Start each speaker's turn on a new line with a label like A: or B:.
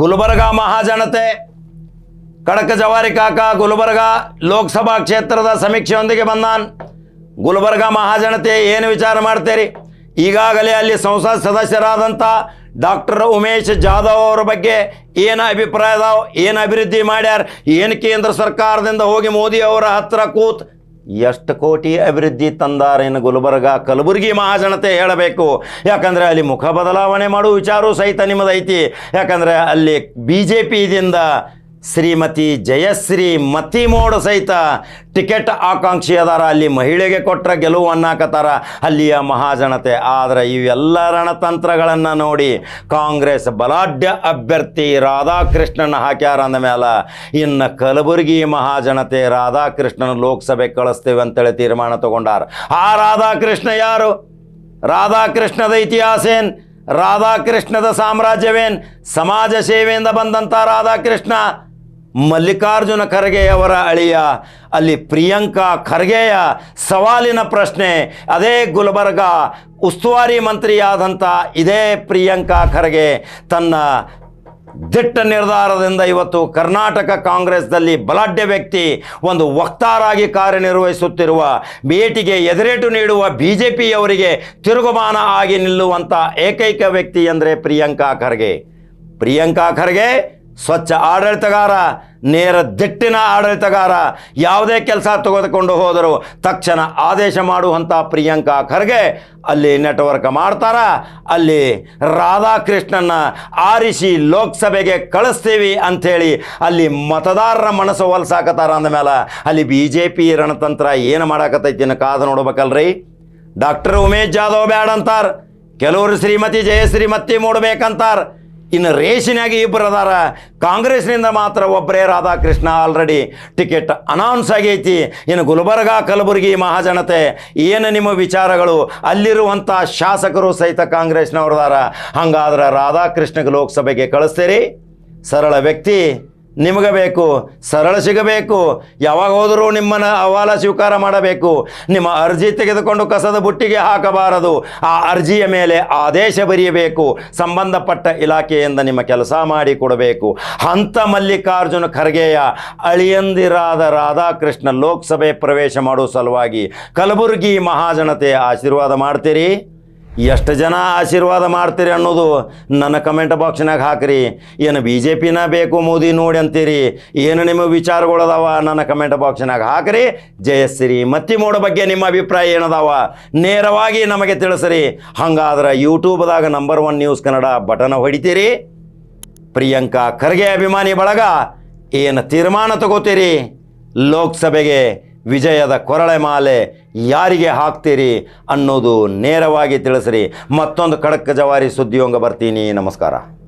A: ಗುಲ್ಬರ್ಗ ಮಹಾಜನತೆ, ಕಡಕ ಜವಾರಿ ಕಾಕ, ಗುಲ್ಬರ್ಗ ಲೋಕಸಭಾ ಕ್ಷೇತ್ರದ ಸಮೀಕ್ಷೆಯೊಂದಿಗೆ ಬಂದಾನ್. ಗುಲ್ಬರ್ಗ ಮಹಾಜನತೆ ಏನು ವಿಚಾರ ಮಾಡ್ತೀರಿ? ಈಗಾಗಲೇ ಅಲ್ಲಿ ಸಂಸತ್ ಸದಸ್ಯರಾದಂಥ ಡಾಕ್ಟರ್ ಉಮೇಶ್ ಜಾಧವ್ ಅವರ ಬಗ್ಗೆ ಏನು ಅಭಿಪ್ರಾಯ ಏನು ಅಭಿವೃದ್ಧಿ ಮಾಡ್ಯಾರ? ಏನು ಕೇಂದ್ರ ಸರ್ಕಾರದಿಂದ ಹೋಗಿ ಮೋದಿ ಅವರ ಹತ್ರ ಕೂತ್ ಎಷ್ಟು ಕೋಟಿ ಅಭಿವೃದ್ಧಿ ತಂದಾರೇನು ಗುಲ್ಬರ್ಗ? ಕಲಬುರಗಿ ಮಹಾಜನತೆ ಹೇಳಬೇಕು. ಯಾಕಂದರೆ ಅಲ್ಲಿ ಮುಖ ಬದಲಾವಣೆ ಮಾಡುವ ವಿಚಾರವೂ ಸಹಿತ ನಿಮ್ಮದೈತಿ. ಯಾಕಂದರೆ ಅಲ್ಲಿ ಬಿ ಜೆ ಪಿದಿಂದ ಶ್ರೀಮತಿ ಜಯಶ್ರೀ ಮತ್ತಿಮೋಡು ಸಹಿತ ಟಿಕೆಟ್ ಆಕಾಂಕ್ಷಿ ಅದಾರ. ಅಲ್ಲಿ ಮಹಿಳೆಗೆ ಕೊಟ್ಟರೆ ಗೆಲುವು ಅನ್ನಾಕತ್ತಾರ ಅಲ್ಲಿಯ ಮಹಾಜನತೆ. ಆದರೆ ಇವೆಲ್ಲ ರಣತಂತ್ರಗಳನ್ನು ನೋಡಿ ಕಾಂಗ್ರೆಸ್ ಬಲಾಢ್ಯ ಅಭ್ಯರ್ಥಿ ರಾಧಾಕೃಷ್ಣನ ಹಾಕ್ಯಾರ ಅಂದ ಮೇಲೆ ಇನ್ನು ಕಲಬುರಗಿ ಮಹಾಜನತೆ ರಾಧಾಕೃಷ್ಣನ ಲೋಕಸಭೆ ಕಳಿಸ್ತೇವೆ ಅಂತೇಳಿ ತೀರ್ಮಾನ ತಗೊಂಡಾರ. ಆ ರಾಧಾಕೃಷ್ಣ ಯಾರು? ರಾಧಾಕೃಷ್ಣದ ಇತಿಹಾಸ ಏನು? ರಾಧಾಕೃಷ್ಣದ ಸಾಮ್ರಾಜ್ಯವೇನ್? ಸಮಾಜ ಸೇವೆಯಿಂದ ಬಂದಂಥ ರಾಧಾಕೃಷ್ಣ. ಮಲ್ಲಿಕಾರ್ಜುನ ಖರ್ಗೆಯವರ ಅಳಿಯ, ಅಲ್ಲಿ ಪ್ರಿಯಾಂಕಾ ಖರ್ಗೆಯ ಸವಾಲಿನ ಪ್ರಶ್ನೆ, ಅದೇ ಗುಲ್ಬರ್ಗ ಉಸ್ತುವಾರಿ ಮಂತ್ರಿಯಾದಂಥ ಇದೇ ಪ್ರಿಯಾಂಕಾ ಖರ್ಗೆ ತನ್ನ ದಿಟ್ಟ ನಿರ್ಧಾರದಿಂದ ಇವತ್ತು ಕರ್ನಾಟಕ ಕಾಂಗ್ರೆಸ್ದಲ್ಲಿ ಬಲಾಢ್ಯ ವ್ಯಕ್ತಿ, ಒಂದು ವಕ್ತಾರಾಗಿ ಕಾರ್ಯನಿರ್ವಹಿಸುತ್ತಿರುವ, ಭೇಟಿಗೆ ಎದುರೇಟು ನೀಡುವ ಬಿ ಜೆ ಪಿಯವರಿಗೆ ತಿರುಗುಮಾನ ಆಗಿ ನಿಲ್ಲುವಂಥ ಏಕೈಕ ವ್ಯಕ್ತಿ ಅಂದರೆ ಪ್ರಿಯಾಂಕಾ ಖರ್ಗೆ. ಪ್ರಿಯಾಂಕಾ ಖರ್ಗೆ ಸ್ವಚ್ಛ ಆಡಳಿತಗಾರ, ನೇರ ದಿಟ್ಟಿನ ಆಡಳಿತಗಾರ ಯಾವುದೇ ಕೆಲಸ ತೆಗೆದುಕೊಂಡು ಹೋದರೂ ತಕ್ಷಣ ಆದೇಶ ಮಾಡುವಂಥ ಪ್ರಿಯಾಂಕಾ ಖರ್ಗೆ ಅಲ್ಲಿ ನೆಟ್ವರ್ಕ್ ಮಾಡ್ತಾರ. ಅಲ್ಲಿ ರಾಧಾಕೃಷ್ಣನ ಆರಿಸಿ ಲೋಕಸಭೆಗೆ ಕಳಿಸ್ತೀವಿ ಅಂಥೇಳಿ ಅಲ್ಲಿ ಮತದಾರರ ಮನಸ್ಸು ಹೊಲ್ಸಾಕತ್ತಾರ ಅಂದಮೇಲೆ ಅಲ್ಲಿ ಬಿ ಜೆ ಪಿ ರಣತಂತ್ರ ಏನು ಮಾಡಾಕತ್ತೈತಿ ಕಾದ ನೋಡ್ಬೇಕಲ್ರಿ. ಡಾಕ್ಟರ್ ಉಮೇಶ್ ಜಾಧವ್ ಬ್ಯಾಡ ಅಂತಾರ ಕೆಲವರು ಶ್ರೀಮತಿ ಜಯಶ್ರೀಮತಿ ಮೂಡಬೇಕಂತಾರ ಇನ್ನು ರೇಷಿನಾಗಿ ಇಬ್ಬರು ಅದಾರ. ಕಾಂಗ್ರೆಸ್ನಿಂದ ಮಾತ್ರ ಒಬ್ಬರೇ ರಾಧಾಕೃಷ್ಣ ಆಲ್ರೆಡಿ ಟಿಕೆಟ್ ಅನೌನ್ಸ್ ಆಗೈತಿ. ಇನ್ನು ಗುಲ್ಬರ್ಗ, ಕಲಬುರಗಿ ಮಹಾಜನತೆ, ಏನು ನಿಮ್ಮ ವಿಚಾರಗಳು? ಅಲ್ಲಿರುವಂಥ ಶಾಸಕರು ಸಹಿತ ಕಾಂಗ್ರೆಸ್ನವ್ರದಾರ. ಹಂಗಾದ್ರೆ ರಾಧಾಕೃಷ್ಣಗೆ ಲೋಕಸಭೆಗೆ ಕಳಿಸ್ತೀರಿ. ಸರಳ ವ್ಯಕ್ತಿ. ನಿಮಗೆ ಬೇಕು, ಸರಳ ಸಿಗಬೇಕು, ಯಾವಾಗ ಹೋದರೂ ನಿಮ್ಮನ್ನು ಅಹವಾಲ ಸ್ವೀಕಾರ ಮಾಡಬೇಕು. ನಿಮ್ಮ ಅರ್ಜಿ ತೆಗೆದುಕೊಂಡು ಕಸದ ಬುಟ್ಟಿಗೆ ಹಾಕಬಾರದು. ಆ ಅರ್ಜಿಯ ಮೇಲೆ ಆದೇಶ ಬರೆಯಬೇಕು. ಸಂಬಂಧಪಟ್ಟ ಇಲಾಖೆಯಿಂದ ನಿಮ್ಮ ಕೆಲಸ ಮಾಡಿ ಕೊಡಬೇಕು. ಹಂತ ಮಲ್ಲಿಕಾರ್ಜುನ ಖರ್ಗೆಯ ಅಳಿಯಂದಿರಾದ ರಾಧಾಕೃಷ್ಣ ಲೋಕಸಭೆ ಪ್ರವೇಶ ಮಾಡುವ ಸಲುವಾಗಿ ಕಲಬುರಗಿ ಮಹಾಜನತೆ ಆಶೀರ್ವಾದ ಮಾಡ್ತೀರಿ? ಎಷ್ಟು ಜನ ಆಶೀರ್ವಾದ ಮಾಡ್ತೀರಿ ಅನ್ನೋದು ನನ್ನ ಕಮೆಂಟ್ ಬಾಕ್ಸ್ನಾಗ ಹಾಕ್ರಿ. ಏನು ಬಿ ಜೆ ಪಿನ ಬೇಕು ಮೋದಿ ನೋಡಿ ಅಂತೀರಿ? ಏನು ನಿಮ್ಮ ವಿಚಾರಗಳದಾವ ನನ್ನ ಕಮೆಂಟ್ ಬಾಕ್ಸ್ನಾಗ ಹಾಕ್ರಿ. ಜಯಶ್ರೀ ಮತ್ತಿ ಮೋಡ ಬಗ್ಗೆ ನಿಮ್ಮ ಅಭಿಪ್ರಾಯ ಏನದಾವ? ನೇರವಾಗಿ ನಮಗೆ ತಿಳಿಸ್ರಿ. ಹಂಗಾದ್ರೆ ಯೂಟ್ಯೂಬ್ದಾಗ number one news Kannada button ಹೊಡಿತೀರಿ. Priyanka Kharge ಅಭಿಮಾನಿ ಬಳಗ, ಏನು ತೀರ್ಮಾನ ತಗೋತೀರಿ? ಲೋಕಸಭೆಗೆ ವಿಜಯದ ಕೊರಳೆ ಮಾಲೆ ಯಾರಿಗೆ ಹಾಕ್ತೀರಿ ಅನ್ನೋದು ನೇರವಾಗಿ ತಿಳಿಸ್ರಿ. ಮತ್ತೊಂದು ಖಡಕ್ ಜವಾರಿ ಸುದ್ದಿಯೊಂಗ ಬರ್ತೀನಿ. ನಮಸ್ಕಾರ.